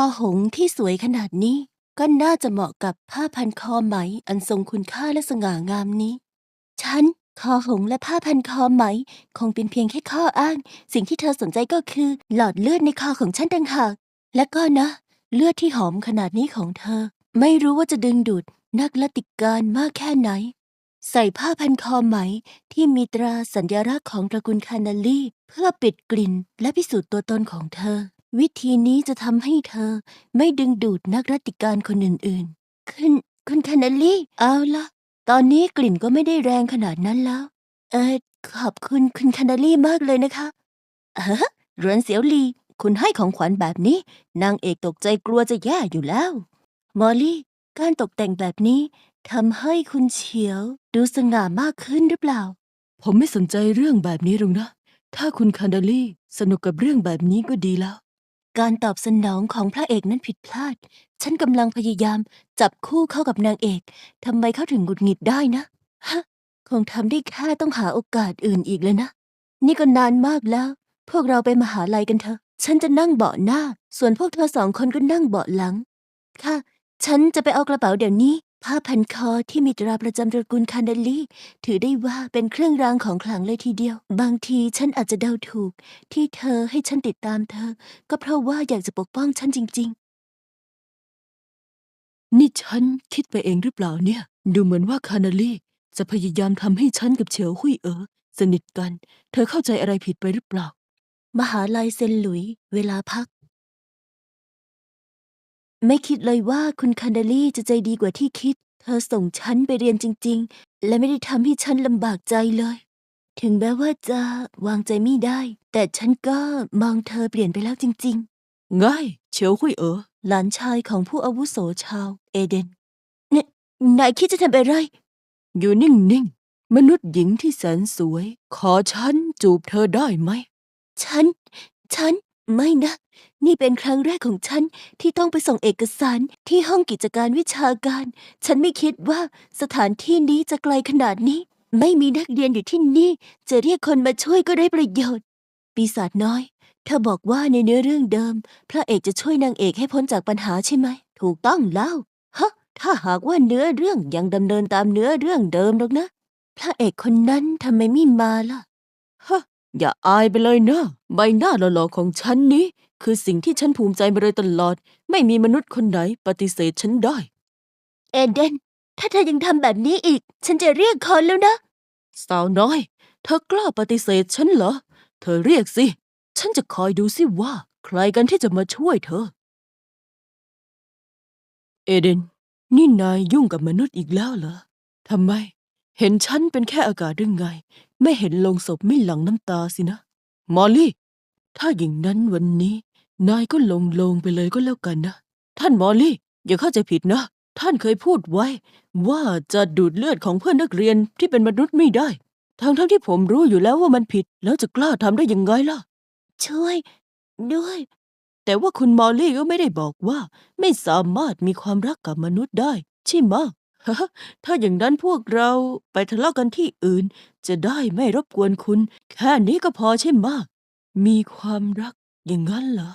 อหงส์ที่สวยขนาดนี้ ก็น่าจะเหมาะกับผ้าพันคอไหมอันทรงคุณค่าและสง่างามนี้ ฉันคอหงส์และผ้าพันคอไหม คงเป็นเพียงแค่ข้ออ้าง สิ่งที่เธอสนใจก็คือ หลอดเลือดในคอของฉันต่างหากและก็นะ เลือดที่หอมขนาดนี้ของเธอ ไม่รู้ว่าจะดึงดูดนักละติการมากแค่ไหน ใส่ผ้าพันคอไหมที่มีตราสัญลักษณ์ของตระกูลคานาลีเพื่อปิดกลิ่นและพิสูจน์ตัวตนของเธอ วิธีนี้จะทำให้เธอไม่ดึงดูดนักรัติการคนอื่นๆ คุณคุณคานาลี่ เอาละตอนนี้กลิ่นก็ไม่ได้แรงขนาดนั้นแล้ว เออขอบคุณคุณคานาลี่มากเลยนะคะ เออเรือนเสียวลี คุณให้ของขวัญแบบนี้ นางเอกตกใจกลัวจะแย่อยู่แล้ว มอลลี่ การตกแต่งแบบนี้ทำให้คุณเฉียว ดูสง่ามากขึ้นหรือเปล่า ผมไม่สนใจเรื่องแบบนี้หรอกนะ ถ้าคุณคานาลี่สนุกกับเรื่องแบบนี้ก็ดีแล้ว การตอบสนองของพระเอกนั้นผิดพลาด ฉันกำลังพยายามจับคู่เข้ากับนางเอก ทำไมเขาถึงหงุดหงิดได้นะ ฮะ คงทำได้แค่ต้องหาโอกาสอื่นอีกเลยนะ นี่ก็นานมากแล้ว พวกเราไปมหาลัยกันเถอะ ฉันจะนั่งเบาะหน้า ส่วนพวกเธอสองคนก็นั่งเบาะหลัง ค่ะ ฉันจะไปเอากระเป๋าเดี๋ยวนี้ ผ้าพันคอที่มีตราประจำตระกูลคานาลีถือได้ว่าเป็นเครื่องรางของขลังเลยทีเดียว บางทีฉันอาจจะเดาถูก ที่เธอให้ฉันติดตามเธอ ก็เพราะว่าอยากจะปกป้องฉันจริงนี่ฉันคิดไปเองหรือเปล่าเนี่ย ดูเหมือนว่าคานาลีจะพยายามทำให้ฉันกับเฉียวหุยเอ๋อสนิทกัน เธอเข้าใจอะไรผิดไปหรือเปล่าๆมหาลัยเซนหลุย เวลาพัก ไม่คิดเลยว่าคุณคานาลีจะใจดีกว่าที่คิด เธอส่งฉันไปเรียนจริง ๆ และไม่ได้ทำให้ฉันลำบากใจเลย ถึงแม้ว่าจะวางใจไม่ได้ แต่ฉันก็มองเธอเปลี่ยนไปแล้วจริง ๆ ง่าย เฉียวหุยเอ๋อหลานชายของผู้อาวุโสชาว เอเดนนนายคิดจะทำอะไร อยู่นิ่ง ๆ มนุษย์หญิงที่แสนสวย ขอฉันจูบเธอได้ไหม ฉัน ฉัน ไม่นะ นี่เป็นครั้งแรกของฉันที่ต้องไปส่งเอกสารที่ห้องกิจการวิชาการ ฉันไม่คิดว่าสถานที่นี้จะไกลขนาดนี้ ไม่มีนักเรียนอยู่ที่นี่ จะเรียกคนมาช่วยก็ได้ประโยชน์ ปีศาจน้อยเธอบอกว่าในเนื้อเรื่องเดิม พระเอกจะช่วยนางเอกให้พ้นจากปัญหาใช่ไหม ถูกต้องแล้วฮะถ้าหากว่าเนื้อเรื่องยังดำเนินตามเนื้อเรื่องเดิมหรอกนะ พระเอกคนนั้นทำไมไม่มาล่ะฮะ อย่าอายไปเลยนะ ใบหน้าหล่อๆของฉันนี้ คือสิ่งที่ฉันภูมิใจมาโดยตลอด ไม่มีมนุษย์คนไหนปฏิเสธฉันได้ เอเดน ถ้าเธอยังทำแบบนี้อีก ฉันจะเรียกคนแล้วนะ สาวน้อย เธอกล้าปฏิเสธฉันเหรอ เธอเรียกสิ ฉันจะคอยดูสิว่า ใครกันที่จะมาช่วยเธอ เอเดน นี่นายยุ่งกับมนุษย์อีกแล้วเหรอทำไม เห็นฉันเป็นแค่อากาศหรือไง ไม่เห็นลงศพไม่หลั่งน้ำตาสินะ มอลลี่ ถ้าอย่างนั้นวันนี้ นายก็ลงลงไปเลยก็แล้วกันนะ ท่านมอลลี่ อย่าเข้าใจผิดนะ ท่านเคยพูดไว้ ว่าจะดูดเลือดของเพื่อนนักเรียนที่เป็นมนุษย์ไม่ได้ ทั้งทั้งที่ผมรู้อยู่แล้วว่ามันผิด แล้วจะกล้าทำได้ยังไงล่ะ ช่วย ด้วย แต่ว่าคุณมอลลี่ก็ไม่ได้บอกว่า ไม่สามารถมีความรักกับมนุษย์ได้ ใช่ไหมะ ถ้าอย่างนั้นพวกเราไปทะเลาะกันที่อื่น จะได้ไม่รบกวนคุณ แค่นี้ก็พอใช่ไหมะมีความรักอย่างนั้นเหรอ